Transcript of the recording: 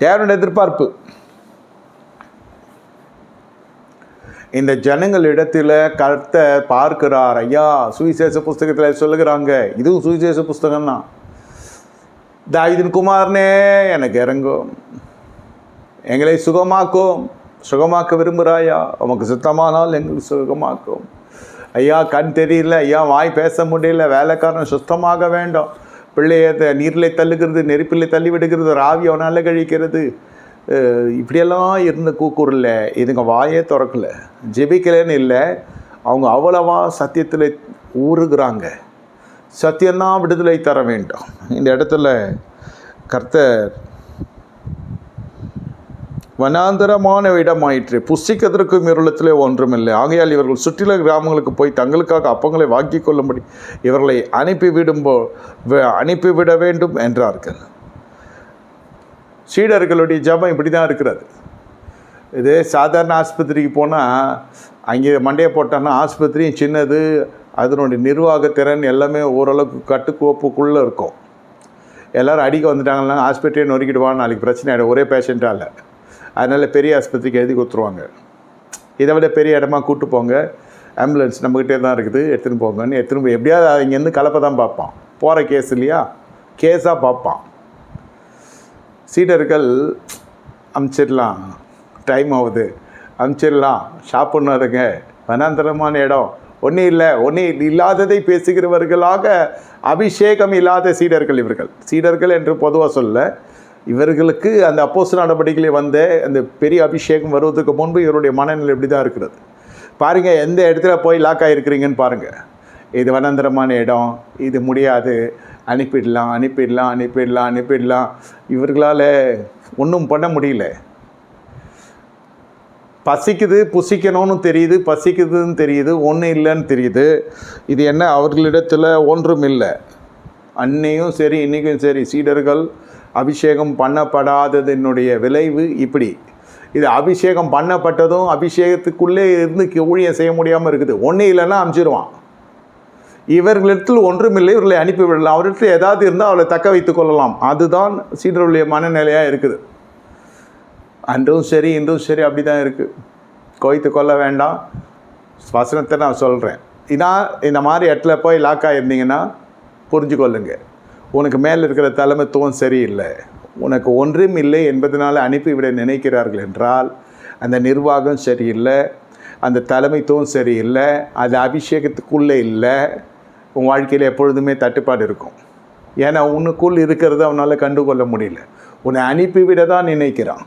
தேவனுடைய எதிர்பார்ப்பு? இந்த ஜனங்களிடத்தில் கர்த்த பார்க்கிறார். ஐயா சுவிசேஷ புஸ்தகத்தில் சொல்லுகிறாங்க. இதுவும் சுவிசேஷ புஸ்தகம் தான் தாவிதின் குமாரனே எனக்கு இறங்கும். எங்களை சுகமாக்கும். சுகமாக்க விரும்புகிறாயா? உமக்கு சுத்தமானால் எங்களுக்கு சுகமாக்கும். ஐயா கண் தெரியல. ஐயா வாய் பேச முடியல. வேலைக்காரன் சுத்தமாக வேண்டும். பிள்ளைய த- நீரில் தள்ளுகிறது நெருப்பில் தள்ளி விடுகிறது ராவி அவனால் கழிக்கிறது. இப்படியெல்லாம் இருந்த கூக்குரல இதுங்க வாயே திறக்கல. ஜெபிக்கலைன்னு இல்லை அவங்க அவ்வளவா சத்தியத்தில் ஊறுகிறாங்க. சத்தியம்தான் விடுதலை தர வேண்டும். இந்த இடத்துல கர்த்தர் வனாந்தரமான இடமாயிற்று புசிக்கதற்கும் இருளத்திலே ஒன்றுமில்லை. ஆகையால் இவர்கள் சுற்றில கிராமங்களுக்கு போய் தங்களுக்காக அப்பங்களை வாங்கிக் கொள்ளும்படி இவர்களை அனுப்பிவிடும்போ அனுப்பிவிட வேண்டும் என்றார்கள். சீடர்களுடைய ஜபம் இப்படி தான் இருக்கிறது. இது சாதாரண ஆஸ்பத்திரிக்கு போனால் அங்கே மண்டையை போட்டோன்னா ஆஸ்பத்திரியும் சின்னது அதனுடைய நிர்வாகத்திறன் எல்லாமே ஓரளவுக்கு கட்டுக்கோப்புக்குள்ளே இருக்கும். எல்லோரும் அடிக்க வந்துட்டாங்கன்னா ஆஸ்பத்திரியை நொறுக்கிடுவான் நாளைக்கு பிரச்சனை ஆகிடும் ஒரே பேஷண்ட்டாக இல்லை. அதனால் பெரிய ஆஸ்பத்திரிக்கு எழுதி கொடுத்துருவாங்க. இதை விட பெரிய இடமா கூப்பிட்டு போங்க. ஆம்புலன்ஸ் நம்மக்கிட்டே தான் இருக்குது. எடுத்துன்னு போங்கன்னு எடுத்துன்னு போய் எப்படியாவது இங்கேருந்து கலப்பை தான் பார்ப்பான். போகிற கேஸ் இல்லையா? கேஸாக பார்ப்பான். சீடர்கள் அமுச்சிடலாம். டைம் ஆகுது. அமுச்சிடலாம். சாப்பிட்ணுருங்க வனாந்தரமான இடம். ஒன்றும் இல்லை. ஒன்றும் இல்லாததை பேசுகிறவர்களாக அபிஷேகம் இல்லாத சீடர்கள் இவர்கள். சீடர்கள் என்று பொதுவாக சொல்ல இவர்களுக்கு அந்த அப்போஸ் நடவடிக்கையில் வந்த அந்த பெரிய அபிஷேகம் வருவதற்கு முன்பு இவருடைய மனநிலை இப்படி தான் இருக்கிறது? பாருங்கள் எந்த இடத்துல போய் லாக் ஆகிருக்கிறீங்கன்னு பாருங்கள் இது வனந்தரமான இடம் இது முடியாது. அனுப்பிடலாம் அனுப்பிடலாம் அனுப்பிடலாம் அனுப்பிடலாம். இவர்களால் ஒன்றும் பண்ண முடியல. பசிக்குது புசிக்கணும்னு தெரியுது பசிக்குதுன்னு தெரியுது ஒன்றும் இல்லைன்னு தெரியுது. இது என்ன? அவர்களிடத்தில் ஒன்றும் இல்லை. அன்னையும் சரி இன்றைக்கும் சரி சீடர்கள் அபிஷேகம் பண்ணப்படாததனுடைய விளைவு இப்படி. இது அபிஷேகம் பண்ணப்பட்டதும் அபிஷேகத்துக்குள்ளே இருந்து ஊழியம் செய்ய முடியாமல் இருக்குது. ஒன்றும் இல்லைன்னா அமுச்சிடுவான் இவர்களிடத்தில் ஒன்றுமில்லை இவர்களை அனுப்பிவிடலாம் அவர்களிடத்தில் ஏதாவது இருந்தால் அவளை தக்க வைத்துக் கொள்ளலாம். அதுதான் சீடருடைய மனநிலையாக இருக்குது. அன்றும் சரி இன்றும் சரி அப்படி தான் இருக்குது கோய்த்து கொள்ள வேண்டாம். வசனத்தை நான் சொல்கிறேன் இதான் இந்த மாதிரி இடத்துல போய் லாக்காக இருந்தீங்கன்னா புரிஞ்சு கொள்ளுங்கள் உனக்கு மேலே இருக்கிற தலைமைத்துவம் சரியில்லை. உனக்கு ஒன்றும் இல்லை என்பதனால் அனுப்பிவிட நினைக்கிறார்கள் என்றால் அந்த நிர்வாகம் சரியில்லை அந்த தலைமைத்துவம் சரியில்லை அது அபிஷேகத்துக்குள்ளே இல்லை. உன் வாழ்க்கையில் எப்பொழுதுமே தட்டுப்பாடு இருக்கும். ஏன்னா உனக்குள் இருக்கிறத அவனால் கண்டுகொள்ள முடியல. உன்னை அனுப்பிவிட தான் நினைக்கிறான்.